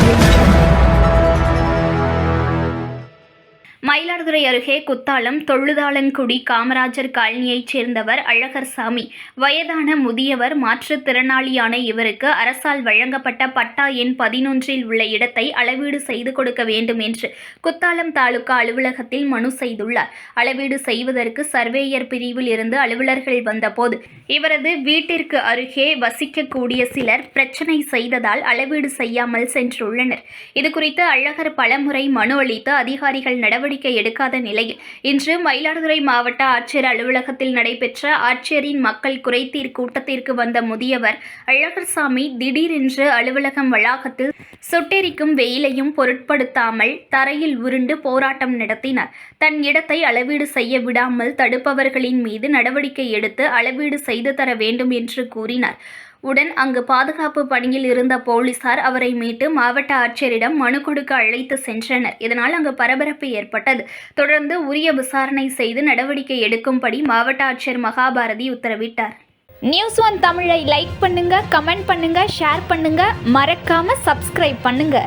Audio அருகே குத்தாலம் தொழுதாளன்குடி காமராஜர் காலனியைச் சேர்ந்தவர் அழகர்சாமி. வயதான முதியவர் மாற்றுத்திறனாளியான இவருக்கு அரசால் வழங்கப்பட்ட பட்டா எண் பதினொன்றில் உள்ள இடத்தை அளவீடு செய்து கொடுக்க வேண்டும் என்று குத்தாலம் தாலுகா அலுவலகத்தில் மனு செய்துள்ளார். அளவீடு செய்வதற்கு சர்வேயர் பிரிவில் இருந்து அலுவலர்கள் வந்தபோது இவரது வீட்டிற்கு அருகே வசிக்கக்கூடிய சிலர் பிரச்சனை செய்ததால் அளவீடு செய்யாமல் சென்றுள்ளனர். இதுகுறித்து அழகர் பலமுறை மனு அளித்து அதிகாரிகள் நடவடிக்கை எடுக்காத நிலையில் இன்று மயிலாடுதுறை மாவட்ட ஆட்சியர் அலுவலகத்தில் நடைபெற்ற ஆட்சியரின் மக்கள் குறைதீர் கூட்டத்திற்கு வந்த முதியவர் அழகர்சாமி திடீரென்று அலுவலகம் வளாகத்தில் சுட்டெரிக்கும் வெயிலையும் பொருட்படுத்தாமல் தரையில் உருண்டு போராட்டம் நடத்தினார். தன் இடத்தை அளவீடு செய்ய விடாமல் தடுப்பவர்களின் மீது நடவடிக்கை எடுத்து அளவீடு செய்து தர வேண்டும் என்று கூறினார். உடன் அங்கு பாதுகாப்பு பணியில் இருந்த போலீசார் அவரை மீட்டு மாவட்ட ஆட்சியரிடம் மனு கொடுக்க அழைத்து சென்றனர். இதனால் அங்கு பரபரப்பு ஏற்பட்டது. தொடர்ந்து உரிய விசாரணை செய்து நடவடிக்கை எடுக்கும்படி மாவட்ட ஆட்சியர் மகாபாரதி உத்தரவிட்டார். நியூஸ் ஒன் தமிழை லைக் பண்ணுங்க கமெண்ட் பண்ணுங்க ஷேர் பண்ணுங்க. மறக்காம சப்ஸ்கிரைப் பண்ணுங்க.